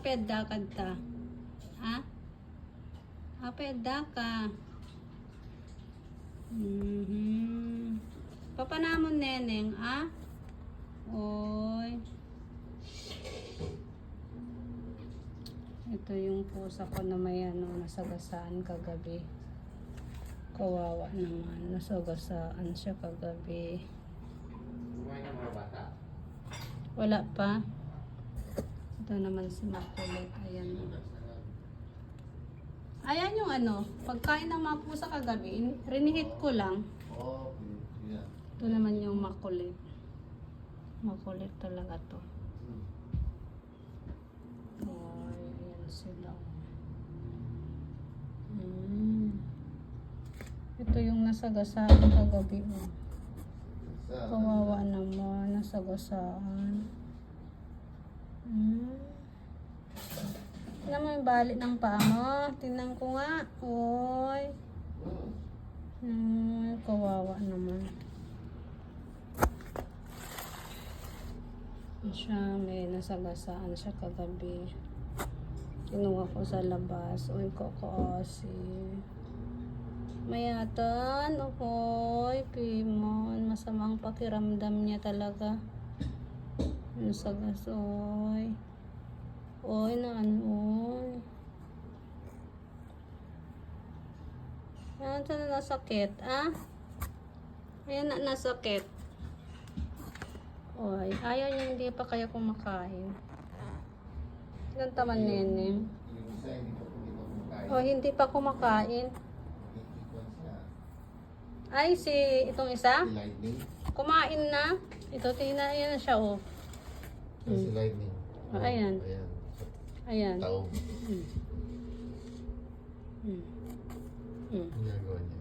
pedda kanta. Ha? Ah, pedda ka. Mhm. Papanamon neneng, ah? Oy. Ito yung pusa ko na may ano, nasagasaan kagabi. Kawawa naman, nasagasaan siya kagabi. Wala pa. Ito naman si Makulit. Ayan. Ayan yung ano, pagkain ng mga pusa kagabi, in- rinihit ko lang. Ito naman yung makulit. Makulit talaga to. Ay, ayan sila. Mm. Ito yung nasagasaan kagabi. Oh. Kawawa naman, nasagasaan. Mm. Tingnan mo yung balik ng paa mo. Tingnan ko nga. Oy. Hmm. Hmm, kawawa naman. Siya, may nasagasaan siya kagabi. Kinuha ko sa labas. Uy, kokosi. Mayatan, okoy, pimon. Masamang pakiramdam niya talaga. Nasagasoy. Oy, na ano, oy. Ayan, na nasakit, ah? Ayan na nasakit. Oy, ayaw niya hindi pa kaya kumakain. Ilan taman hindi pa kumakain. O, hindi pa kumakain. Ay, si itong isa? Kumain na. Ito, tingnan, na siya, oh. Ito si Lightning. Ah, ayan. Ayan. Ayan. Taong. Mm. Mm. Mm. Ginagawa niya.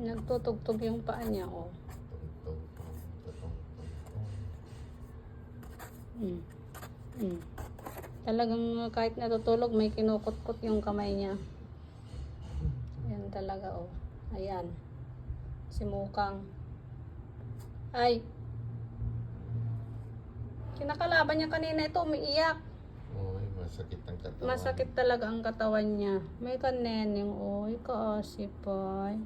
Nagtutugtog yung paa niya, oh. Tong. Mm. Mm. Talagang kahit natutulog, may kinukot-kot yung kamay niya. Ayan talaga, oh. Ayan. Si Mukang. Ay. Kinakalaban niya kanina ito, umiiyak. Oy, masakit ang katawan. Masakit talaga ang katawan niya. May kaneneng, oy, kaasipay.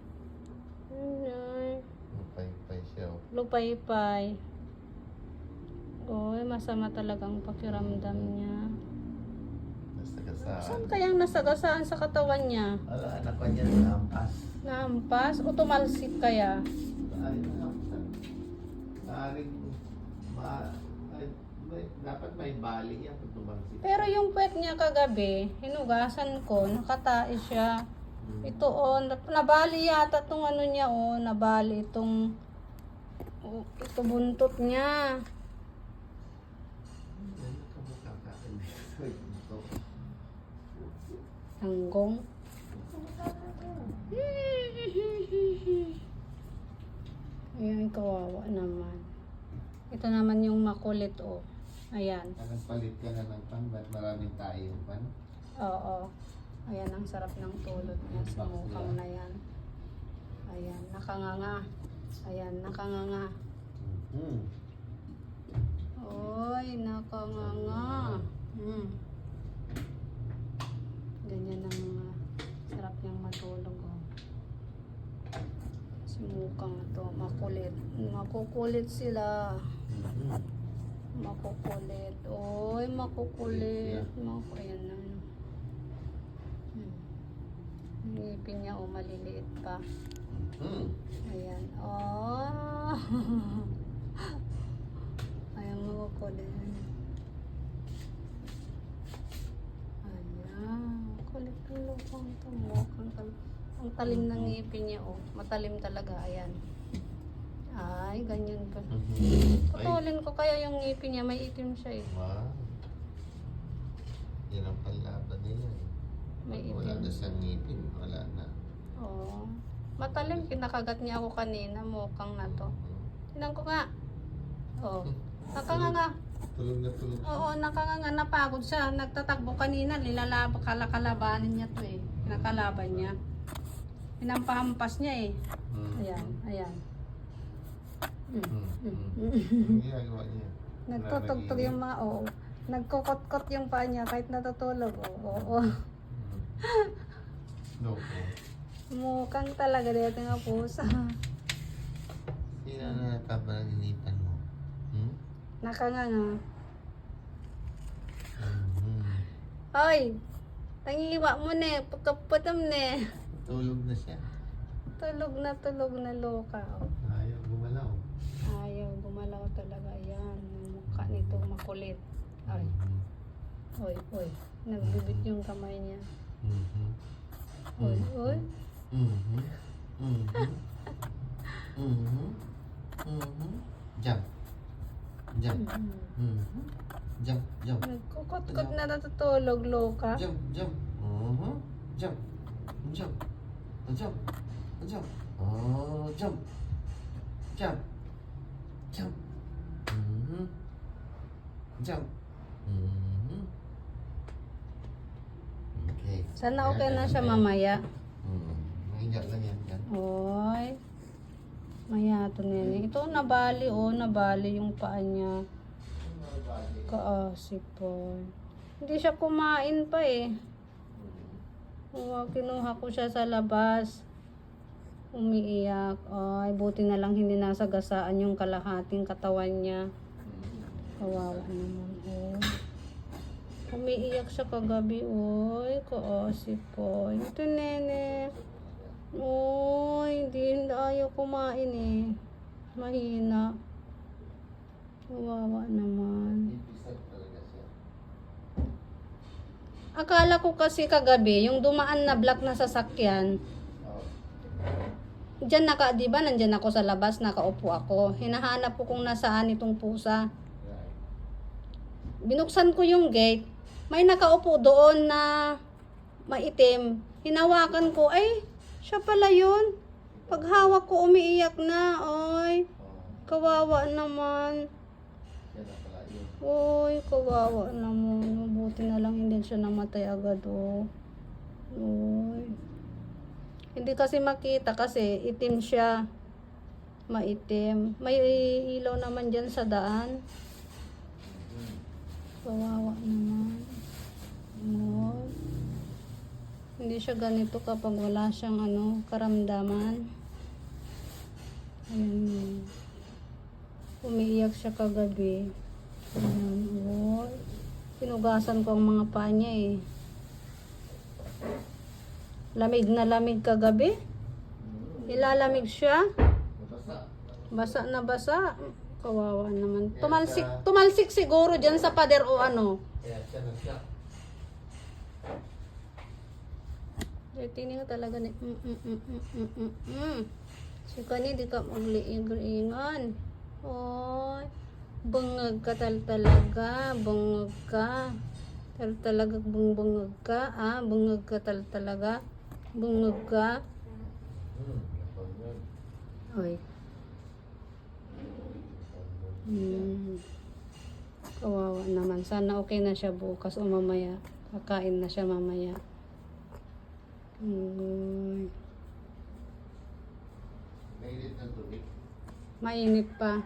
Ay, Mapay-pay siya. oh. lupay-pay. Oy, masama talagang pakiramdam niya. Nasagasaan. Saan kayang nasagasaan sa katawan niya? Ala, anak ko niya sa ampas. Nahampas o tumalsik kaya? Ay, nakamsan. Naaring, ma, dapat may bali yan kung tumansik. Pero yung puwet niya kagabi, hinugasan ko, nakatae siya. Ito oh, nab- nabali yata tong ano niya oh, nabali itong oh, ito buntot niya. Tanggong. Ayan, kawawa naman. Ito naman yung makulit oh. Ayan. Anong palit ka na ng pan? Ba't maraming tayo pan? Oo. Ayan, ang sarap ng tulog niya sa mukhang na yan. Ayan, nakanganga. Ayan, nakanganga. Hmm. Oy, nakanganga. Hmm. Ganyan ang mga sarap niyang matulog. Oh. Si mukhang na to, makulit. Makukulit sila. Makukulit. Oy, makukulit. Maku Ayan na. Hmm. Ngipin niya, oh, maliliit pa. Hmm. Ayan. Oh. Ayan, makukulit. Ayan. Kulit ng. Mukhang tal- ang talim ng ngipin niya, oh. Matalim talaga. Ayan. Ay, ganyan pa. Mhm. Putulin ko kaya yung ngipin niya. May itim siya eh. wow. Yan ang panlaban niya. eh. May Wala itim. na sa ngipin. Wala na. Oo. Matalim. Kinakagat niya ako kanina. Mukhang na to. Mhm. Tinan ko nga. Oh. Nakanganga. Tulog na tulog. Oo, nakanganga. Napagod siya. Nagtatakbo kanina. Nilalaba. Kalakalabanin niya to eh. Nakalaban niya. Pinampahampas niya eh. Hmm. Ayan. Ayan. Mm. Hmm. Mm. Hmm. Ang ginagawa niya. Nagtutugtog yung mga, oo. Nagkukot-kot yung paa niya kahit natutulog. Oo, oo. No po. Mukhang talaga dito nga pusa. Sino na napapanaginipan mo? Hmm? Nakanganga. Mhm. Ay! Tangiwa mo ne, pagkaputam ne. Tulog na siya. Tulog na tulog na loka. oh. Ayaw gumalaw. Ayaw, gumalaw talaga yan. Yung mukha nito makulit. Ay, Mhm. oy, oy. Nagbibit yung kamay niya. Mhm. Oy, oy. Mhm. Mhm. Mhm. Mhm. Jump. Jump. Mm. Mhm. Jump, jump. Nagkukot-kot na natutulog, loka. Jump, jump. Mhm. Jump. Jump. Jump. Jump. Oh, jump. Jump. Jump. Mhm. Jump. Mhm. Okay. Sana okay na siya mamaya. Hmm. Mahiga lang yan. yan. Oy. Mayato nene. Ito nabali oh, nabali yung paa niya. Kaasip po. Hindi siya kumain pa eh. Oo, kinuha ko siya sa labas. Umiiyak. Ay, buti na lang hindi nasagasaan yung kalahating katawan niya. Kawawa naman. Oh. Umiiyak siya kagabi. Oy, kaasip po. Ito nene. Oy, hindi, ayaw kumain eh. Mahina. Kawawa naman. Akala ko kasi kagabi, yung dumaan na black na sasakyan. Diyan naka, di ba, nandyan ako sa labas, nakaupo ako. Hinahanap ko kung nasaan itong pusa. Binuksan ko yung gate, may nakaupo doon na maitim. Hinawakan ko, ay, siya pala yun. Paghawak ko, umiiyak na, oy. Kawawa naman. Oy, kawawa naman. Buti na lang hindi siya namatay agad, oh. Oy. Hindi kasi makita kasi itim siya. Maitim. May ilaw naman dyan sa daan. Kawawa naman. Oy. Hindi siya ganito kapag wala siyang ano, karamdaman. Ayan. Umiiyak siya kagabi. Ayan. Oy. Pinugasan ko ang mga paa niya eh. Lamig na lamig kagabi. Ilalamig siya. Basa na basa. Kawawa naman. Tumalsik, tumalsik siguro dyan sa pader o ano. Kaya siya na siya. Tini nga talaga ni mm mm mm mm mm mm mm. Si kani di ka magliing-lingan. Oy. Bungag ka tal talaga, bungag ka. Tal talaga bungbungag ka, ah, bungag ka tal talaga. Bungag ka. Hmm. Hmm. Kawawa naman. Sana okay na siya bukas o mamaya. Kakain na siya mamaya. Hmm. Mainit ng tubig. Mainit pa.